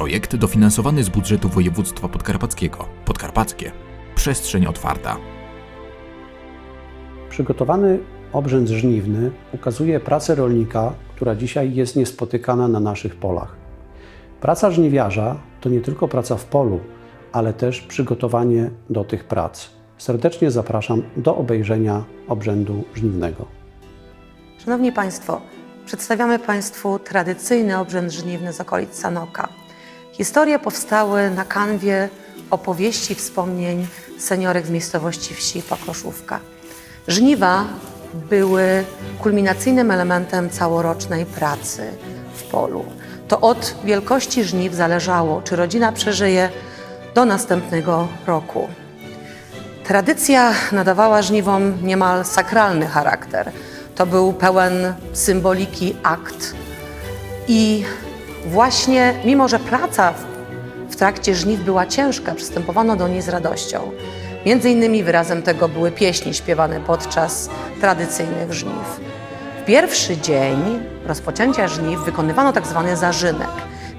Projekt dofinansowany z budżetu województwa podkarpackiego. Podkarpackie. Przestrzeń otwarta. Przygotowany obrzęd żniwny ukazuje pracę rolnika, która dzisiaj jest niespotykana na naszych polach. Praca żniwiarza to nie tylko praca w polu, ale też przygotowanie do tych prac. Serdecznie zapraszam do obejrzenia obrzędu żniwnego. Szanowni Państwo, przedstawiamy Państwu tradycyjny obrzęd żniwny z okolic Sanoka. Historie powstały na kanwie opowieści wspomnień seniorek z miejscowości wsi Pakoszówka. Żniwa były kulminacyjnym elementem całorocznej pracy w polu. To od wielkości żniw zależało, czy rodzina przeżyje do następnego roku. Tradycja nadawała żniwom niemal sakralny charakter. To był pełen symboliki akt. I właśnie, mimo że praca w, trakcie żniw była ciężka, przystępowano do niej z radością. Między innymi wyrazem tego były pieśni śpiewane podczas tradycyjnych żniw. W pierwszy dzień rozpoczęcia żniw wykonywano tak zwany zarzynek,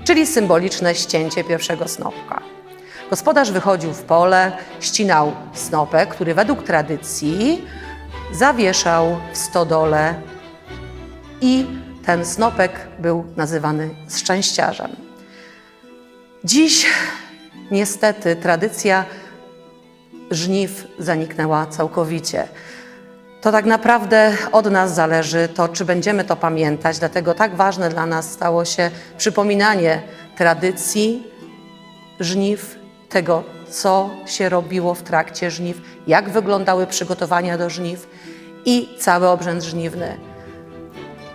czyli symboliczne ścięcie pierwszego snopka. Gospodarz wychodził w pole, ścinał snopek, który według tradycji zawieszał w stodole i ten snopek był nazywany szczęściarzem. Dziś niestety tradycja żniw zaniknęła całkowicie. To tak naprawdę od nas zależy to, czy będziemy to pamiętać, dlatego tak ważne dla nas stało się przypominanie tradycji żniw, tego, co się robiło w trakcie żniw, jak wyglądały przygotowania do żniw i cały obrzęd żniwny.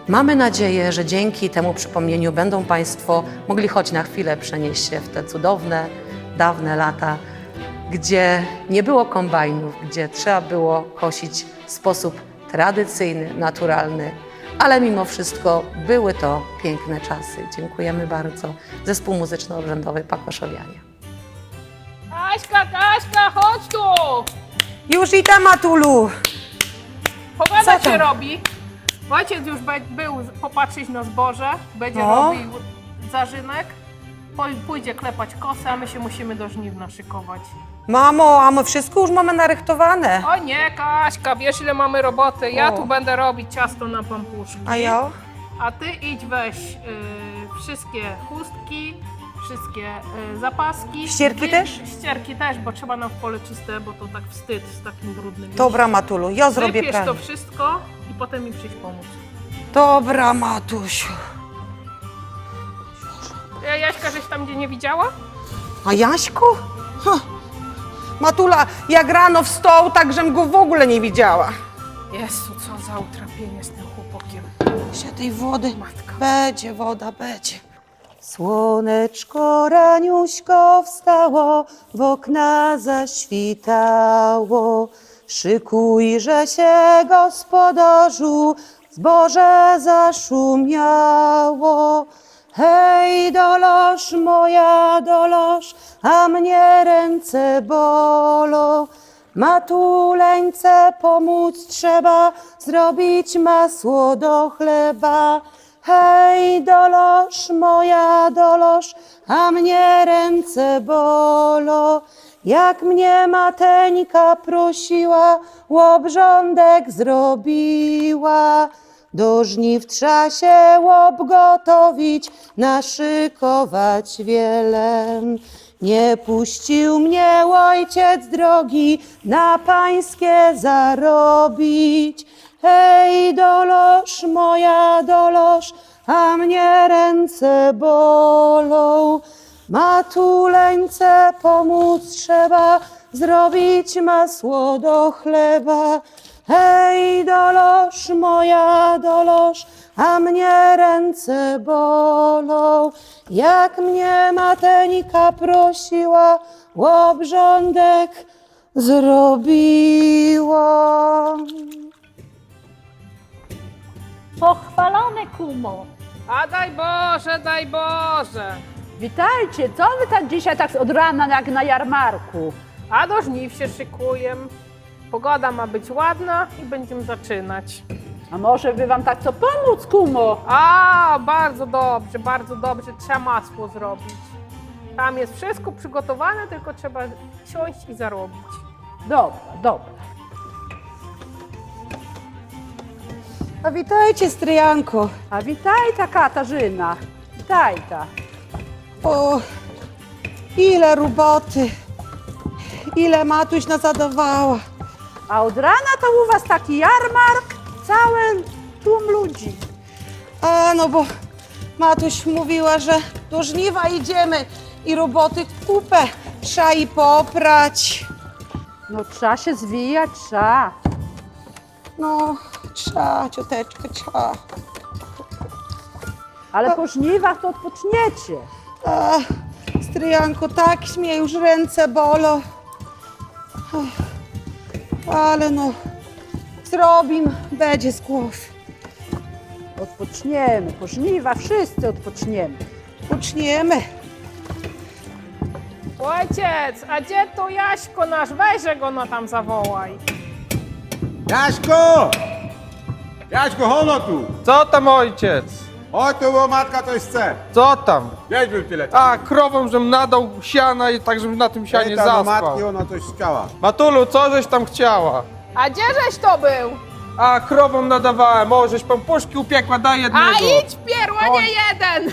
Mamy nadzieję, że dzięki temu przypomnieniu będą Państwo mogli choć na chwilę przenieść się w te cudowne, dawne lata, gdzie nie było kombajnów, gdzie trzeba było kosić w sposób tradycyjny, naturalny, ale mimo wszystko były to piękne czasy. Dziękujemy bardzo. Zespół muzyczno-obrzędowy Pakoszowianie. Kaśka, Kaśka, chodź tu! Już i tematulu! Pogoda Co się tam? robi. Ojciec już be- był popatrzeć na zboże, będzie No. robił zarzynek, Poj- pójdzie klepać kosę, a my się musimy do żniw naszykować. Mamo, a my wszystko już mamy narychtowane. O nie, Kaśka, wiesz ile mamy roboty, ja O. tu będę robić ciasto na pampuszki. A ja? A ty idź weź y, wszystkie chustki, wszystkie y, zapaski. Ścierki Wy- też? Ścierki też, bo trzeba nam w pole czyste, bo to tak wstyd z takim brudnym. Dobra, Matulu, ja zrobię Wypiesz to pranie. wszystko potem mi przyjść pomóc. Dobra, Matusiu. Ja, Jaśka, żeś tam gdzie nie widziała? A Jaśku? Ha. Matula, jak rano wstał, tak żem go w ogóle nie widziała. Jezu, co za utrapienie z tym chłopakiem. Się tej wody. Matka. Będzie woda, będzie. Słoneczko raniuśko wstało, w okna zaświtało. Szykujże się, gospodarzu, zboże zaszumiało. Hej, doloż moja, doloż, a mnie ręce bolą. Matuleńce pomóc trzeba, zrobić masło do chleba. Hej, doloż moja, doloż, a mnie ręce bolą. Jak mnie mateńka prosiła, łobrządek zrobiła. Do żniw trzeba się łop gotowić, naszykować wiele. Nie puścił mnie ojciec drogi, na pańskie zarobić. Hej, doloż moja, doloż, a mnie ręce bolą. Matuleńce pomóc trzeba, zrobić masło do chleba. Hej, doloż moja, doloż, a mnie ręce bolą. Jak mnie mateńka prosiła, łobrządek zrobiła. Pochwalone kumo. A daj Boże, daj Boże. Witajcie, co wy tak dzisiaj tak od rana jak na jarmarku? A do żniw się szykuję. Pogoda ma być ładna i będziemy zaczynać. A może by wam tak co pomóc, kumo? A, bardzo dobrze, bardzo dobrze. Trzeba masło zrobić. Tam jest wszystko przygotowane, tylko trzeba siąść i zarobić. Dobra, dobra. A witajcie, stryjanko. A witaj ta Katarzyna. Witaj ta. O, ile roboty. Ile matuś nazadawała. A od rana to u was taki jarmark, cały tłum ludzi. A no bo Matuś mówiła, że do żniwa idziemy i roboty kupę trzeba i poprać. No trzeba się zwijać, trzeba. No, trzeba, cioteczkę, trzeba. Ale po żniwach to odpoczniecie. A, stryjanko, tak mnie już ręce bolą. Ach, Ale no, zrobim, będzie z głowy. Odpoczniemy, po żniwach wszyscy odpoczniemy. Uczniemy. Ojciec, a gdzie to Jaśko nasz? Weźże go no tam zawołaj. Jaśko! Jaśko, hono tu! Co tam ojciec? Chodź tu, bo matka coś chce. Co tam? Jedź był tyle. A, krową, żem nadał siana i tak, żebym na tym sianie Pyta do zaspał. matki, ona coś chciała. Matulu, co żeś tam chciała? A gdzieżeś to był? A, krową nadawałem, o, żeś pan puszki upiekła, daj jednego. A idź pierła, nie jeden!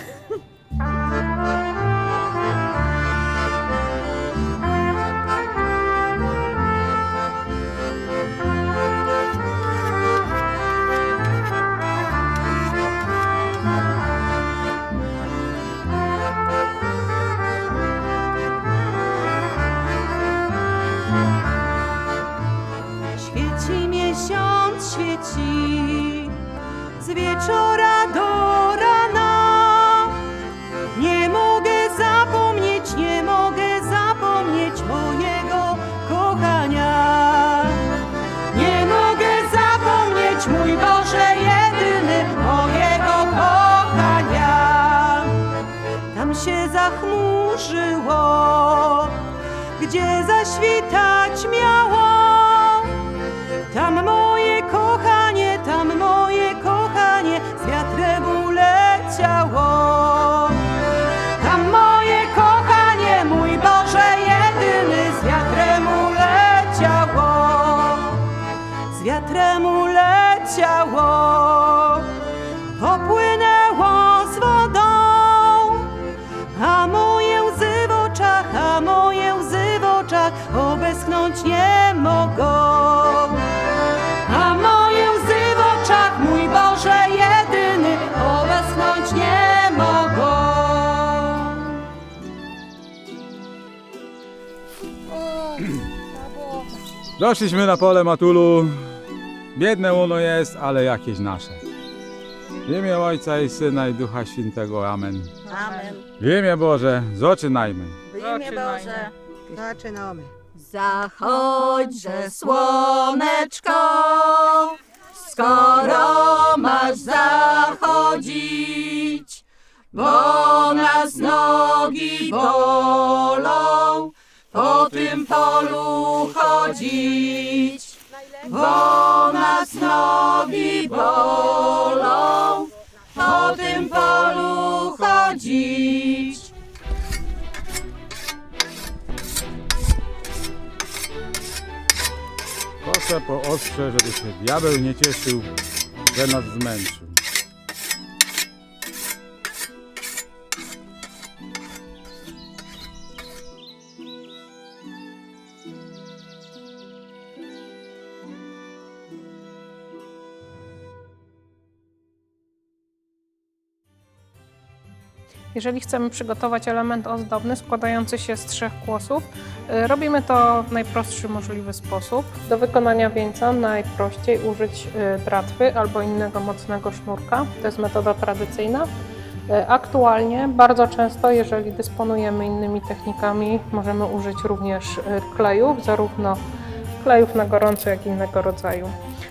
Doszliśmy na pole Matulu. Biedne ono jest, ale jakieś nasze. W imię Ojca i Syna i Ducha Świętego. Amen. Amen. W imię Boże, zaczynajmy. W imię Boże. Zaczynamy. Zachodźże słoneczko, skoro masz zachodzić, bo nas nogi bolą, po tym polu chodzić, bo nas nogi bolą, po tym polu chodzić. Proszę po ostrze, żeby się diabeł nie cieszył, że nas zmęczył. Jeżeli chcemy przygotować element ozdobny składający się z trzech kłosów, y, robimy to w najprostszy możliwy sposób. Do wykonania wieńca najprościej użyć y, dratwy albo innego mocnego sznurka. To jest metoda tradycyjna. Y, Aktualnie bardzo często, jeżeli dysponujemy innymi technikami, możemy użyć również y, klejów, zarówno klejów na gorąco, jak i innego rodzaju.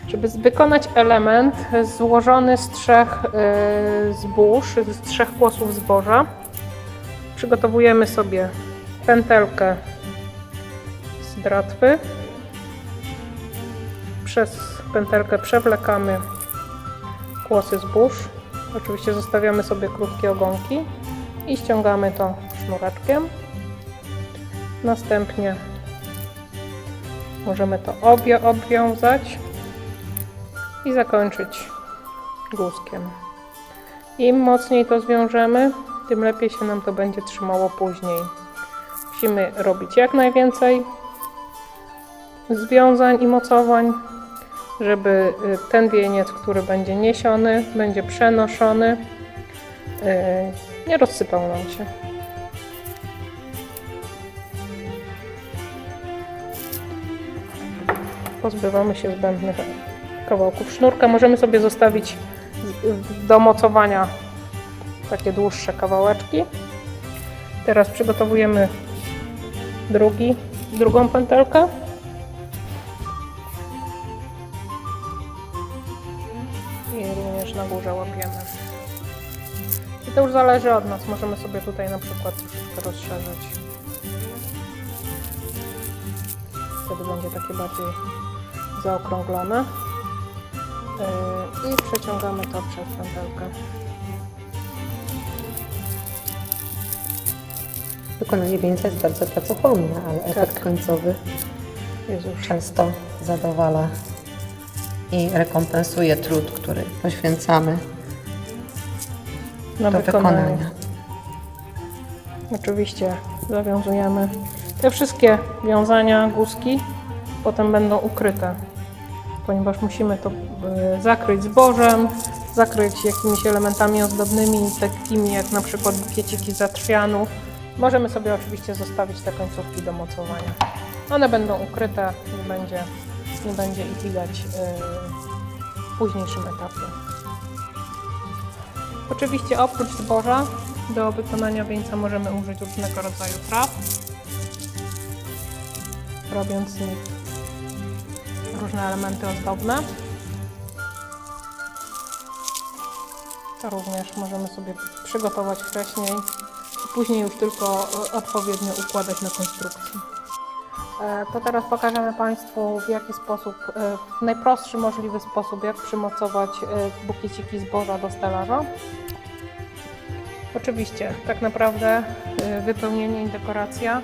Żeby wykonać element złożony z trzech y, zbóż, z trzech kłosów zboża, przygotowujemy sobie pętelkę z dratwy. Przez pętelkę przewlekamy kłosy zbóż. Oczywiście zostawiamy sobie krótkie ogonki i ściągamy to sznureczkiem. Następnie możemy to obie obwiązać i zakończyć guzkiem. Im mocniej to zwiążemy, tym lepiej się nam to będzie trzymało później. Musimy robić jak najwięcej związań i mocowań, żeby y, ten wieniec, który będzie niesiony, będzie przenoszony, y, nie rozsypał nam się. Pozbywamy się zbędnych kawałków sznurka. Możemy sobie zostawić do mocowania takie dłuższe kawałeczki. Teraz przygotowujemy drugi, drugą pętelkę. I również na górze łapiemy. I to już zależy od nas. Możemy sobie tutaj na przykład troszeczkę rozszerzyć. Wtedy będzie takie bardziej zaokrąglone. Yy, I przeciągamy to przez pętelkę. Wykonanie wieńca jest bardzo pracochłonne, ale efekt Tak. końcowy Jest już często zadowala i rekompensuje trud, który poświęcamy na do wykonanie. wykonania. Oczywiście zawiązujemy. Te wszystkie wiązania, guzki potem będą ukryte, ponieważ musimy to e, zakryć zbożem, zakryć jakimiś elementami ozdobnymi, takimi jak na przykład bukieciki zatrwianu. Możemy sobie oczywiście zostawić te końcówki do mocowania. One będą ukryte, nie będzie, nie będzie ich widać e, w późniejszym etapie. Oczywiście oprócz zboża do wykonania wieńca możemy użyć różnego rodzaju traw, robiąc z nich różne elementy ozdobne. To również możemy sobie przygotować wcześniej i później już tylko odpowiednio układać na konstrukcji. E, To teraz pokażemy Państwu w jaki sposób, e, w najprostszy możliwy sposób, jak przymocować e, bukieciki zboża do stelaża. Oczywiście, tak naprawdę wypełnienie i dekoracja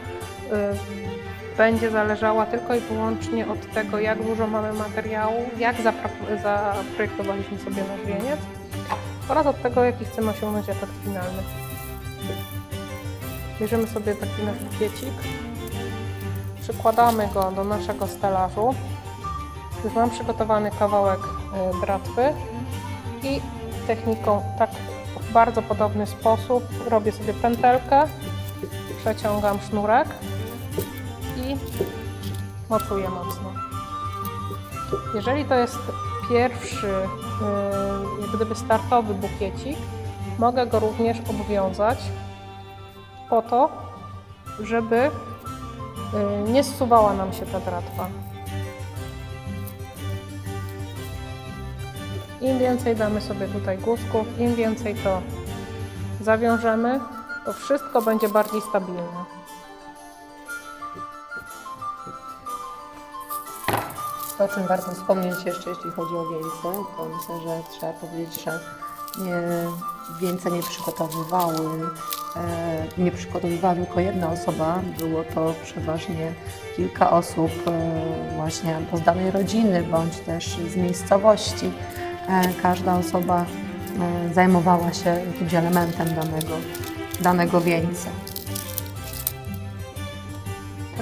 będzie zależała tylko i wyłącznie od tego, jak dużo mamy materiału, jak zapro- zaprojektowaliśmy sobie nasz wieniec oraz od tego, jaki chcemy osiągnąć efekt finalny. Bierzemy sobie taki nasz bukiecik, przykładamy go do naszego stelażu. Już mam przygotowany kawałek dratwy i techniką tak w bardzo podobny sposób robię sobie pętelkę, przeciągam sznurek i mocuję mocno. Jeżeli to jest pierwszy, yy, jak gdyby startowy bukiecik, mogę go również obwiązać po to, żeby yy, nie zsuwała nam się ta dratwa. Im więcej damy sobie tutaj guzków, im więcej to zawiążemy, to wszystko będzie bardziej stabilne. To, o czym warto wspomnieć jeszcze, jeśli chodzi o wieńce, to myślę, że trzeba powiedzieć, że nie, wieńce nie przygotowywały, e, nie przygotowywała tylko jedna osoba. Było to przeważnie kilka osób e, właśnie albo z danej rodziny, bądź też z miejscowości. E, każda osoba e, zajmowała się jakimś elementem danego, danego wieńca.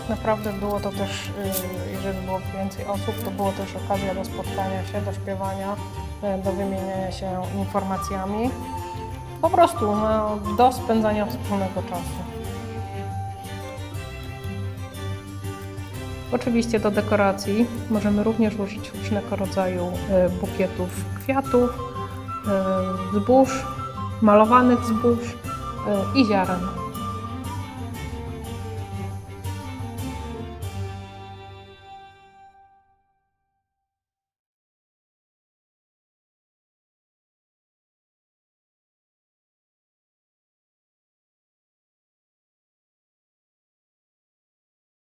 Tak naprawdę było to też, y, jeżeli było więcej osób, to było też okazja do spotkania się, do śpiewania, y, do wymieniania się informacjami. Po prostu no, do spędzania wspólnego czasu. Oczywiście do dekoracji możemy również użyć różnego rodzaju y, bukietów kwiatów, zbóż, malowanych zbóż i ziaren.